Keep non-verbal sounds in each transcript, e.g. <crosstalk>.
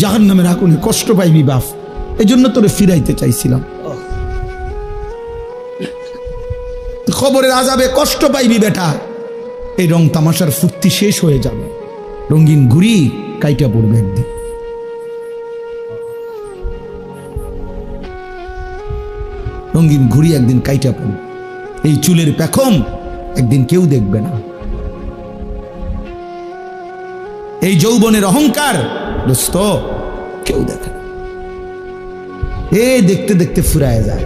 জাহান নামের আগুনে কষ্ট পাইবি বাপ। এই জন্য তোরে ফিরাইতে চাইছিলাম। খবরের আজাবে কষ্ট পাইবি বেটা। এই রং তামাশার ফুর্তি শেষ হয়ে যাবে। রঙিন ঘুরি কাইটা পড়বে একদিন। রঙিন ঘুড়ি একদিন কাইটা পড়বে এই চুলের পেখম একদিন কেউ দেখবে না। এই যৌবনের অহংকার দোস্ত, কেউ দেখে না। এ দেখতে দেখতে ফুরায় যায়,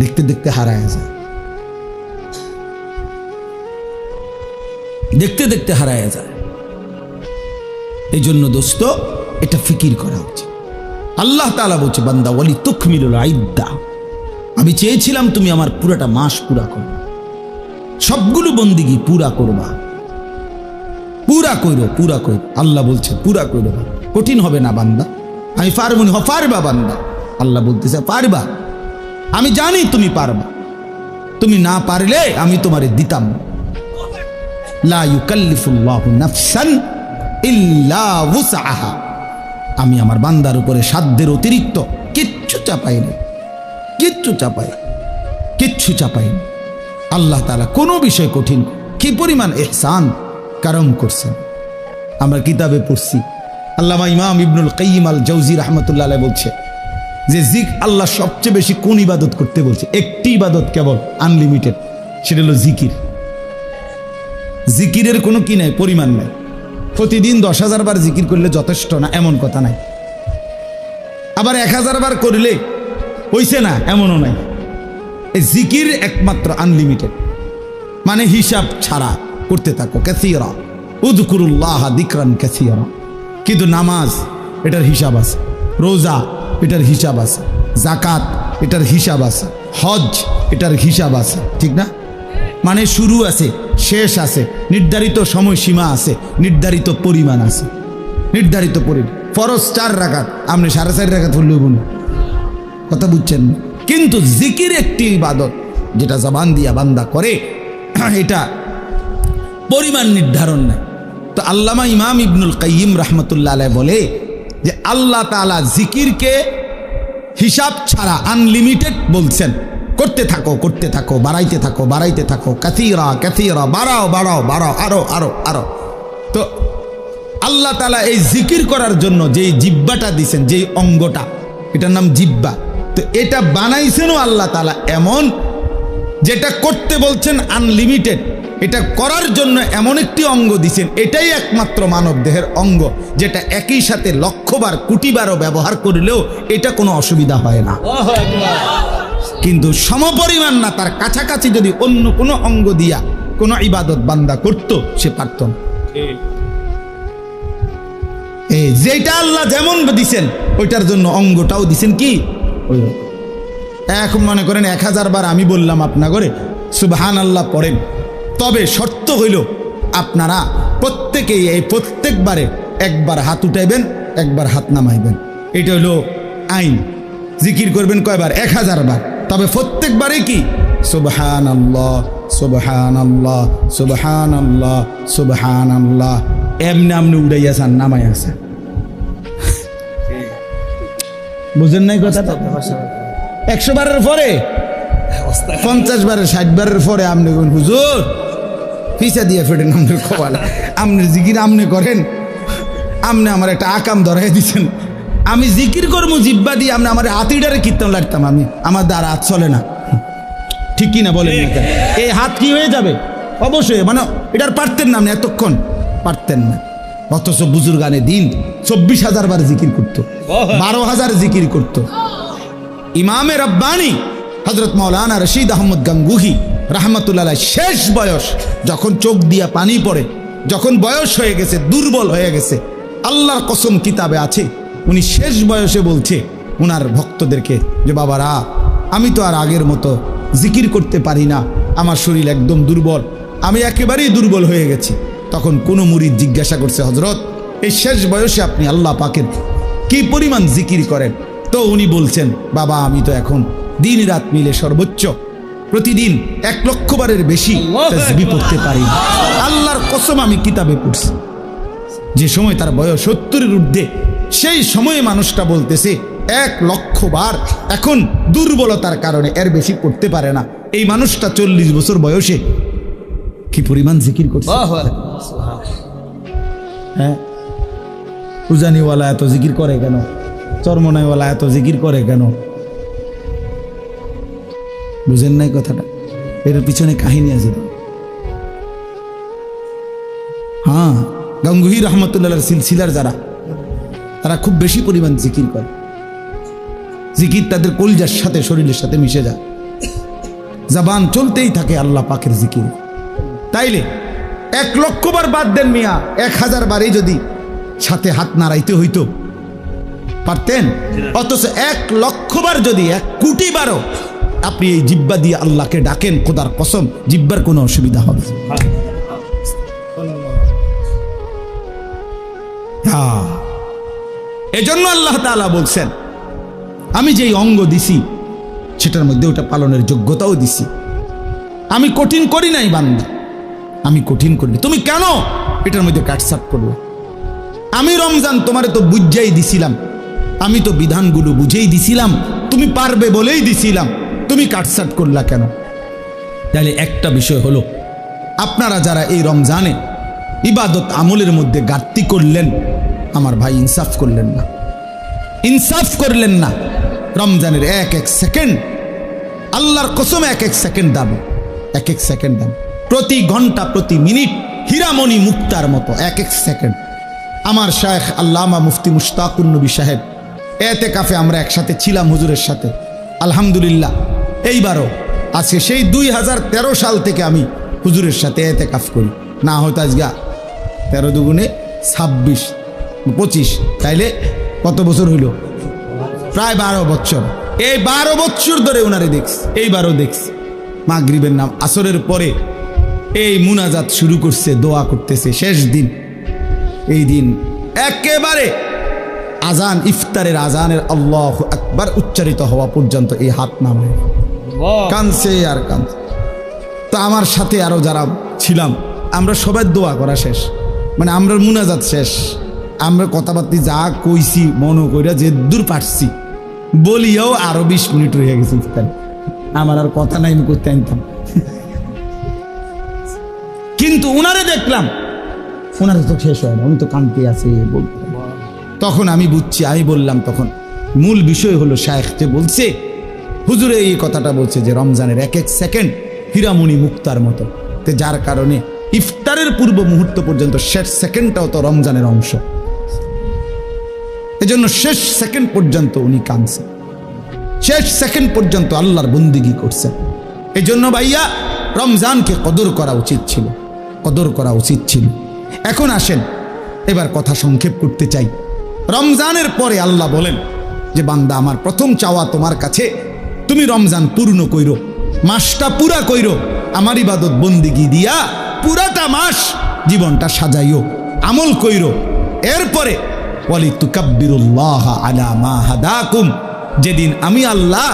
দেখতে দেখতে হারায় যায়। দেখতে দেখতে হারায় যায়। এই জন্য দোস্ত, এটা ফিকির করা উচিত। আল্লাহ তালা বলছে, বান্দা, ওয়ালি তুকমিলুল আইদ্দা আমি চেয়েছিলাম তুমি আমার পুরাটা মাস পুরা করবা সবগুলো বন্দিগি পুরা করবা। পুরা কইরো পুরা কইরো। আল্লাহ বলছে, পুরা কইরো। কঠিন হবে না বান্দা। আমি পারব না পারবা বান্দা। আল্লাহ বলতেছে, পারবা। আমি জানি তুমি পারবা। তুমি না পারলে আমি তোমারে দিতাম। আমি আমার বান্দার উপরে সাধ্যের অতিরিক্ত কিচ্ছু চাপাই না কিচ্ছু চাপাই কিচ্ছু চাপাই না আল্লাহ তাআলা কোনো বিষয় কঠিন কি পরিমাণ এহসান কারম করছেন। আমরা কিতাবে পড়ছি আল্লামা ইমাম ইবনুল কাইয়িম আল জৌজি রহমতুল্লাহ বলছে যে জিক আল্লাহ সবচেয়ে বেশি কোন ইবাদত করতে বলছে? একটি ইবাদত কেবল আনলিমিটেড সেটা হলো জিকির। জিকিরের কোনো কি নাই? পরিমাণ নাই। প্রতিদিন দশ হাজার বার জিকির করলে যথেষ্ট না? এমন কথা নাই। আবার এক হাজার বার করলে হইছে না? এমনও নাই। এই জিকির একমাত্র আনলিমিটেড মানে হিসাব ছাড়া করতে থাকো। ক্যাসিয়রা উদকুরুল্লাহ দিকরান ক্যাসিয়রা কিন্তু নামাজ এটার হিসাব আছে। রোজা এটার হিসাব আছে। জাকাত এটার হিসাব আছে। হজ এটার হিসাব আছে। ঠিক না? মানে শুরু আছে, শেষ আছে, নির্ধারিত সময়সীমা আছে, নির্ধারিত পরিমাণ আছে। নির্ধারিত পরিমাণ ফরজ চার রাখাত আপনি সাড়ে চার রাখাত হলেও বোন কথা বুঝছেন? কিন্তু জিকির একটি ইবাদত, যেটা জবান দিয়া বান্দা করে, <clears throat> এটা পরিমাণ নির্ধারণ নাই। তো আল্লামা ইমাম ইবনুল কাইয়িম রহমতুল্লাহ আলাইহ বলে যে আল্লাহ তাআলা জিকিরকে হিসাব ছাড়া আনলিমিটেড বলছেন। করতে থাকো করতে থাকো, বাড়াইতে থাকো বাড়াইতে থাকো কাথিরা কাথিরা বাড়াও বাড়াও বাড়াও, আরও আরও আরও। তো আল্লাহ তালা এই জিকির করার জন্য যেই জিব্বাটা দিছেন যেই অঙ্গটা, এটার নাম জিব্বা তো এটা বানাইছেনও আল্লাহ তালা এমন যেটা করতে বলছেন আনলিমিটেড এটা করার জন্য এমন একটি অঙ্গ দিছেন এটাই একমাত্র মানব দেহের অঙ্গ যেটা একই সাথে লক্ষবার কোটিবারও ব্যবহার করলেও এটা কোনো অসুবিধা হয় না। কিন্তু সমপরিমাণ না তার কাছাকাছি যদি অন্য কোনো অঙ্গ দিয়া কোনো ইবাদত বান্দা করত সে পারত না। যেটা আল্লাহ যেমন দিছেন ওইটার জন্য অঙ্গটাও দিছেন কি? ওই। এখন মনে করেন এক হাজার বার আমি বললাম আপনা করে সুবহান আল্লাহ পড়েন। তবে শর্ত হইল আপনারা প্রত্যেকেই এই প্রত্যেকবারে একবার হাত উঠাইবেন একবার হাত নামাইবেন। এটা হলো আইন। জিকির করবেন কয়বার? এক হাজার বার। তবে প্রত্যেকবারে কি? সুবহান আল্লাহ সুবহান আল্লাহ সুবহান আল্লাহ সুবহান আল্লাহ এমনি আমনি উড়াইয়াছেন নামাইয়াছেন বুঝেন নাই কথাটা? একশো বারের পরে? পঞ্চাশ বারের ষাট বারের পরে আপনি হুজুর ফিসা দিয়ে ফেটেন আমাদের কপাল। আপনি জিকির আপনি করেন আপনি আমার একটা আকাম ধরাই দিচ্ছেন আমি জিকির করব জিব্বা দিয়ে আপনি আমার হাতিটারে কীর্তন লাগতাম আমি। আমার দ্বারা হাত চলে না। ঠিক কি না বলেন এই হাত কি হয়ে যাবে? অবশ্যই মানে এটার পারতেন না আপনি এতক্ষণ। পারতেন না। অথচ বুজুর্গানে দিন চব্বিশ হাজার বার জিকির করতো বারো হাজার জিকির করতো। ইমামে রব্বানি হজরত মৌলানা রশিদ আহমদ গাঙ্গুহি রাহমাতুল্লাহ শেষ বয়স, যখন চোখ দিয়া পানি পড়ে, যখন বয়স হয়ে গেছে, দুর্বল হয়ে গেছে, আল্লাহর কসম কিতাবে আছে, উনি শেষ বয়সে বলছে, উনার ভক্তদেরকে যে বাবারা, আমি তো আর আগের মতো জিকির করতে পারি না, আমার শরীর একদম দুর্বল, আমি একেবারেই দুর্বল হয়ে গেছি। তখন কোনো মুরিদ জিজ্ঞাসা করছে হজরত এই শেষ বয়সে আপনি আল্লাহ পাকের কি পরিমাণ জিকির করেন? তো উনি বলছেন বাবা আমি তো এখন দিন রাত মিলে সর্বোচ্চ প্রতিদিন এক লক্ষ বারের বেশি পড়তে পারি। আল্লাহর কসম আমি কিতাবে পড়ছি। যে সময় তার বয়স সত্তরের ঊর্ধ্বে সেই সময়ে মানুষটা বলতেছে এক লক্ষ বার এখন দুর্বলতার কারণে এর বেশি করতে পারে না। এই মানুষটা চল্লিশ বছর বয়সে কি পরিমাণ জিকির করছে? হ্যাঁ? উজানিওয়ালা এত জিকির করে কেন? চরমনাইওয়ালা এত জিকির করে কেন? বুঝেন নাই কথাটা? এর পিছনে কাহিনী আছে। হ্যাঁ গঙ্গুহি রহমতুল্লাহ সিলসিলার যারা, তারা খুব বেশি পরিমাণ জিকির করে। জিকির তাদের কলজার সাথে, শরীরের সাথে মিশে যায়। জবান চলতেই থাকে আল্লাহ পাকের জিকির। তাইলে, এক লক্ষ বার বাদ দেন মিয়া, এক হাজার বারই যদি সাথে হাত নাড়াইতে হইতো। পারতেন? অথচ এক লক্ষবার যদি এক কোটি বারও আপনি এই জিব্বা দিয়ে আল্লাহকে ডাকেন, খোদার কসম, জিব্বার কোনো অসুবিধা হবে। এজন্য আল্লাহ তাআলা বলছেন, আমি যেই অঙ্গ দিছি, সেটার মধ্যে ওটা পালনের যোগ্যতাও দিছি। আমি কঠিন করি নাই বান্দা, আমি কঠিন করিনি তুমি কেন এটার মধ্যে কাটসাট করবে আমি রমজান তোমারে তো বুঝাই দিছিলাম আমি তো বিধানগুলো বুঝেই দিছিলাম। তুমি পারবে বলেই দিছিলাম। তুমি কাটসাট করলা কেন? তাহলে একটা বিষয় হলো আপনারা যারা এই রমজানে ইবাদত আমলের মধ্যে ঘাটতি করলেন আমার ভাই ইনসাফ করলেন না। ইনসাফ করলেন না। রমজানের এক এক সেকেন্ড আল্লাহর কসম এক এক সেকেন্ড দাম এক এক সেকেন্ড দাম। প্রতি ঘণ্টা প্রতি মিনিট হীরামণি মুক্তার মতো এক এক সেকেন্ড। আমার শায়েখ আল্লামা মুফতি মুশতাকুন নবী সাহেব এতে কাফে আমরা একসাথে ছিলাম হুজুরের সাথে। আলহামদুলিল্লাহ। এইবারও আজকে সেই দুই হাজার তেরো সাল থেকে আমি হুজুরের সাথে এতে কাফ করি। না হয়তো আজগা তেরো দুগুণে ছাব্বিশ, পঁচিশ। তাইলে কত বছর হইল? প্রায় বারো বছর। এই বারো বছর ধরে ওনারে দেখছি, এইবারও দেখছি। মাগরিবের নাম আসরের পরে এই মুনাজাত শুরু করছে, দোয়া করতেছে। শেষ দিন। এই দিন একেবারে আজান ইফতারের আজানের আল্লাহ একবার উচ্চারিত হওয়া পর্যন্ত এই হাত নামে কানছে আর কানছে তো আমার সাথে আরও যারা ছিলাম আমরা সবাই দোয়া করা শেষ। মানে আমরা মুনাজাত শেষ। আমরা কথাবার্তি যা কইছি মনে কইরা যে দূর পারছি। বলিয়াও আরও বিশ মিনিট রয়ে গেছে ইফতার। আমার আর কথা নাই আমি করতে আনতাম। কিন্তু উনারে দেখলাম ওনারে তো শেষ হয় না উনি তো কানতে আছে বলতে তখন আমি বুঝছি, আমি বললাম তখন, মূল বিষয় হলো শায়েখ, যে বলছে, হুজুরে এই কথাটা বলছে যে রমজানের এক এক সেকেন্ড হীরামণি মুক্তার মতো। তে যার কারণে ইফতারের পূর্ব মুহূর্ত পর্যন্ত শেষ সেকেন্ডটাও তো রমজানের অংশ। এজন্য শেষ সেকেন্ড পর্যন্ত উনি কাঁদছেন শেষ সেকেন্ড পর্যন্ত আল্লাহর বন্দিগি করছেন এই জন্য ভাইয়া, রমজানকে কদর করা উচিত ছিল। কদর করা উচিত ছিল। এখন আসেন, এবার কথা সংক্ষেপ করতে চাই। রমজানের পরে আল্লাহ বলেন যে, বান্দা, আমার প্রথম চাওয়া তোমার কাছে। তুমি রমজান পূর্ণ কইরো, মাসটা পুরা কইর, আমার ইবাদত বন্দিগি দিয়া পুরাটা মাস জীবনটা সাজাইও, আমল কইরো। এরপরে যেদিন আমি আল্লাহ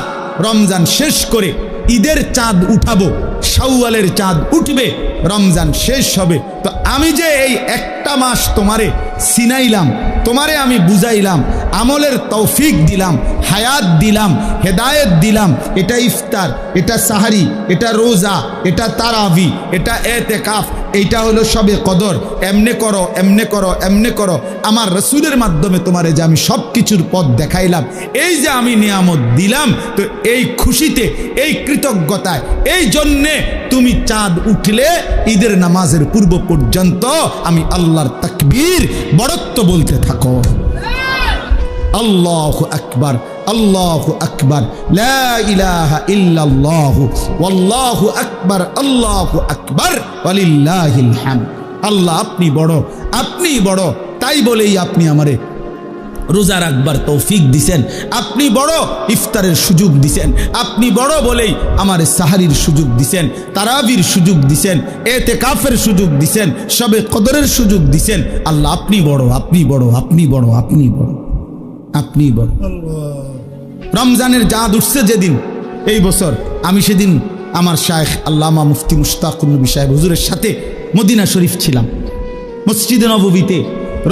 রমজান শেষ করে ঈদের চাঁদ উঠাবো, শাওয়ালের চাঁদ উঠবে, রমজান শেষ হবে, তো আমি যে এই একটা মাস তোমারে সিনাইলাম, তোমারে আমি বুঝাইলাম, আমলের তৌফিক দিলাম, হায়াত দিলাম, হেদায়েত দিলাম, এটা ইফতার, এটা সাহারি, এটা রোজা, এটা তারাবি, এটা এতেকাফ এইটা হলো সবে কদর। এমনে করো এমনে করো এমনে করো। আমার রসুলের মাধ্যমে তোমারে যে আমি সব কিছুর পথ দেখাইলাম, এই যে আমি নিয়ামত দিলাম, তো এই খুশিতে, এই কৃতজ্ঞতায়, এই জন্যে তুমি চাঁদ উঠলে ঈদের নামাজের পূর্ব পর্যন্ত আমি আল্লাহর তাকবীর বড়ত্ব বলতে থাকো। আল্লাহ আকবার। আল্লাহ আকবার। ওয়াল্লাহু আকবার, আল্লাহু আকবার আল্লাহ আপনি বড় আপনি বড়, তাই বলেই আপনি আমারে রোজা রাখবার তৌফিক দিছেন। আপনি বড়, ইফতারের সুযোগ দিছেন। আপনি বড় বলেই আমার সাহারির সুযোগ দিছেন, তারাবির সুযোগ দিছেন এতে কাফের সুযোগ দিছেন সবে কদরের সুযোগ দিছেন। আল্লাহ আপনি বড় আপনি বড় আপনি বড় আপনি বড় আপনি বড়। রমজানের চাঁদ উঠছে যেদিন, এই বছর আমি সেদিন আমার শায়েখ আল্লামা মুফতি মুশতাকুল নবী সাহেব হুজুরের সাথে মদিনা শরীফ ছিলাম। মসজিদে নববীতে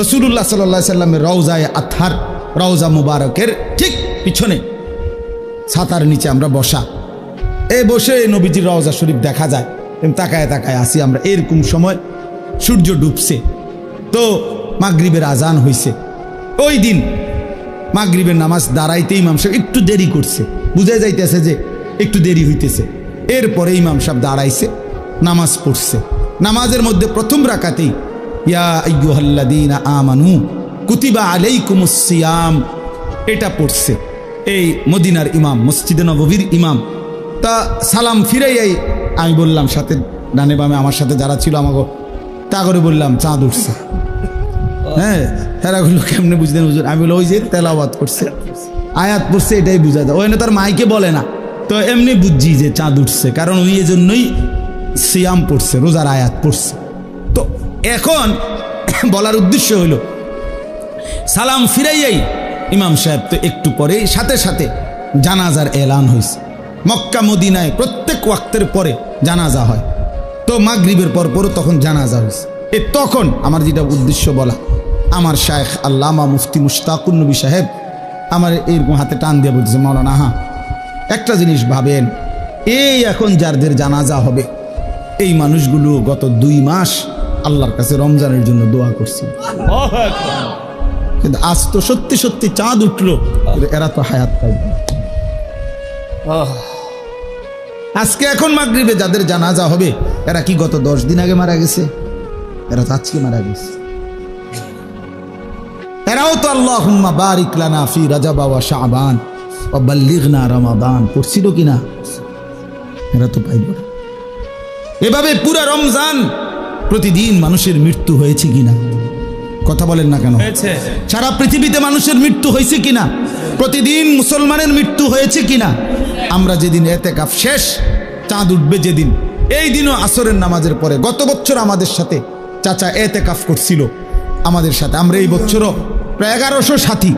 রসুল্লাহ সাল্লাহ সাল্লামের রওজায় আথার রওজা মুবারকের ঠিক পিছনে ছাতার নিচে আমরা বসা। এ বসে নবীজির রওজা শরীফ দেখা যায় তাকায় তাকায় আসি আমরা, এরকম সময় সূর্য ডুবছে, তো মাগরিবের আজান হইছে। ওই দিন মাগরিবের নামাজ দাঁড়াইতে ইমাম সাহেব একটু দেরি করছে। বুঝে যাইতেছে যে একটু দেরি হইতেছে। এরপরে ইমাম সাহেব দাঁড়াইছে, নামাজ পড়ছে। নামাজের মধ্যে প্রথম রাকাতেই, ইয়া আমানু কুতিবা আলাইকুমুস সিয়াম। এটা পড়ছে। এই মদিনার ইমাম, মসজিদে নববীর ইমাম, তা সালাম ফিরাইয়াই আমি বললাম, সাথে ডানে বামে আমার সাথে যারা ছিল আমাকে তা করে বললাম, চাঁদ উঠছে। হ্যাঁ তারা বলল, কেমনে বুঝলেন হুজুর? আমি বলল ওই যে তেলাওয়াত করছে। আয়াত পড়ছে, এটাই বোঝা যায়। ওই তার মাইকে বলে না। তো এমনি বুঝছি যে চাঁদ উঠছে, কারণ ওই এজন্যই সিয়াম পড়ছে, রোজার আয়াত পড়ছে। তো এখন <coughs> বলার উদ্দেশ্য হলো, সালাম ফিরাইয়াই ইমাম সাহেব তো একটু পরে সাথে সাথে জানাজার এলান হয়েছে। মক্কা, মদিনায় প্রত্যেক ওয়াক্তের পরে জানাজা হয়। তো মাগরিবের পর পরও তখন জানাজা হয়েছে। এ তখন আমার যেটা উদ্দেশ্য বলা আমার শায়েখ আল্লামা মুফতি মুশতাকুর নবী সাহেব আমার এরকম হাতে টান দিয়ে বলতেছে মৌলানা হ্যাঁ একটা জিনিস ভাবেন, এই এখন যাদের জানাজা হবে, এই মানুষগুলো গত দুই মাস আল্লাহর কাছে রমজানের জন্য দোয়া করছে। কিন্তু আজ তো সত্যি সত্যি চাঁদ উঠল এরা তো হায়াত পাইবে। আজকে এখন মাগরিবে যাদের জানাজা হবে, এরা কি গত দশ দিন আগে মারা গেছে? এরা তো আজকে মারা গেছে। এরাও তো আল্লাহ বারিক লানা ফি রাজাবা ওয়া শাবান। ওয়া বাল্লিগনা রমাদান। পড়ছিল কিনা? এরা তো পাইব না। এভাবে পুরা রমজান প্রতিদিন মানুষের মৃত্যু হয়েছে কিনা? কথা বলেন না কেন? হয়েছে। সারা পৃথিবীতে মানুষের মৃত্যু হয়েছে কিনা? প্রতিদিন মুসলমানের মৃত্যু হয়েছে কিনা? আমরা যেদিন এতে কাপ শেষ চাঁদ উঠবে যেদিন। এই দিনও আসরের নামাজের পরে। গত বছর আমাদের সাথে চাচা এতে কাফ করছিল। আমাদের সাথে। আমরা এই বছরও প্রায় এগারোশো সাথী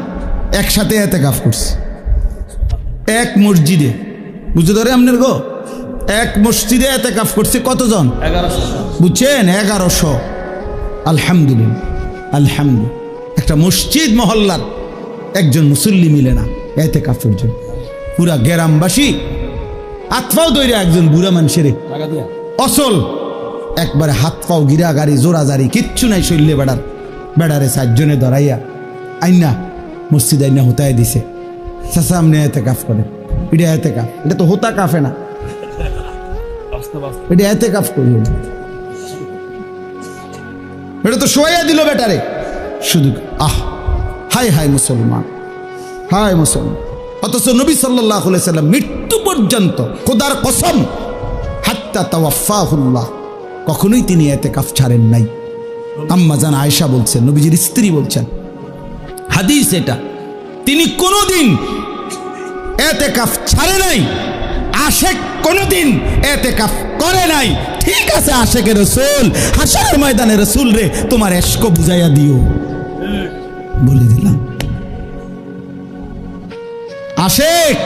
একসাথে এতে কাফ করছি। এক মসজিদে। বুঝতে ধরে আপনার গো? এক মসজিদে এতে কাফ করছে কতজন? এগারোশো। বুঝছেন? এগারোশো। আলহামদুলিল্লাহ। আলহামদুলিল্লাহ। একটা মসজিদ মহল্লার একজন মুসল্লি মিলে না এতে কাফের জন্য। পুরা গ্রামবাসী আতফাও দৈরে একজন বুড়া মানুষের অসল। একবারে হাত পাও গিরা গাড়ি জোড়া জারি কিচ্ছু নাই শৈল্যে বেড়ার। বেড়ারে চারজনে ধরাইয়া আইনা মসজিদ আইনা হোতায় দিছে। চাষা আমনে এতে কাফ করে। এটা এতে কাফ। এটা তো হোতা কাফে না। এটা এতে কাফ করি। এটা তো শোয়া দিল বেটারে। শুধু আহ, হাই হাই মুসলমান। হাই মুসলমান। অথচ নবী সাল্লাহ সাল্লাম মৃত্যু পর্যন্ত খোদার কসম, হাত্তা তাওয়াফাহুল্লাহ, কখনোই তিনি এতে কাফ ছাড়েন নাই। আম্মা জান আয়েশা বলছেন, নবীজির স্ত্রী বলছেন হাদিস এটা। তিনি কোনোদিন এতে কাফ ছাড়ে নাই, আশেক কোনোদিন এতে কাফ করে নাই। ঠিক আছে, আশেকের রসুল হাসার ময়দানে রসুল রে, তোমার এস্ক বুঝাইয়া দিও। বলে দিলাম। আশেক,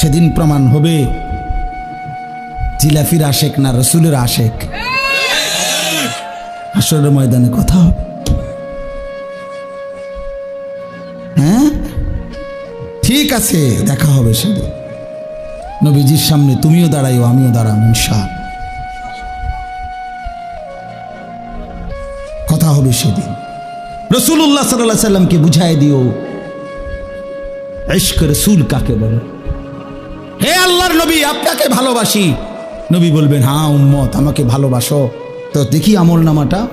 সেদিন প্রমাণ হবে, জিলাফির আশেক না রসুলের আশেক। হাসরের ময়দানে কথা হবে। হ্যাঁ? ঠিক আছে, দেখা হবে সেদিন নবীজির সামনে তুমিও দাঁড়াইও, আমিও দাঁড়াম, ইনশা। কথা হবে সেদিন। রসুল্লাহ সাল্লাহ সাল্লামকে বুঝাই দিও। ইশক রসুল কাকে বলে? হে আল্লাহর নবী, আপনাকে ভালোবাসি। নবী বলবেন হ্যাঁ উম্মত, আমাকে ভালোবাসো। তো দেখি আমল নামাটা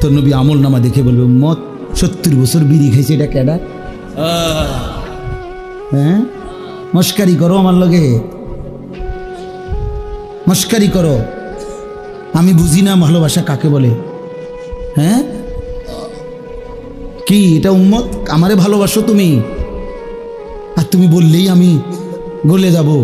তো নবী আমল নামা দেখে বলবে, উম্মত সত্তর বছর বিড়ি খেয়েছে এটা কেডা? হ্যাঁ? মস্কারি করো আমার লগে। মস্কারি করো। আমি বুঝি না ভালোবাসা কাকে বলে। হ্যাঁ? কি এটা উম্মত? আমারে ভালোবাসো তুমি? আর তুমি বললেই আমি গলে যাব।